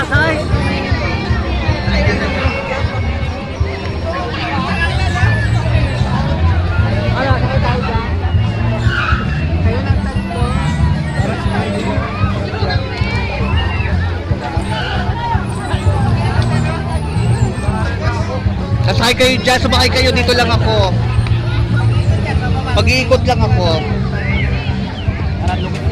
Pasay! Sasakay kayo dyan, sumakay kayo, dito lang ako. Pag-iikot lang ako. Tara, lumit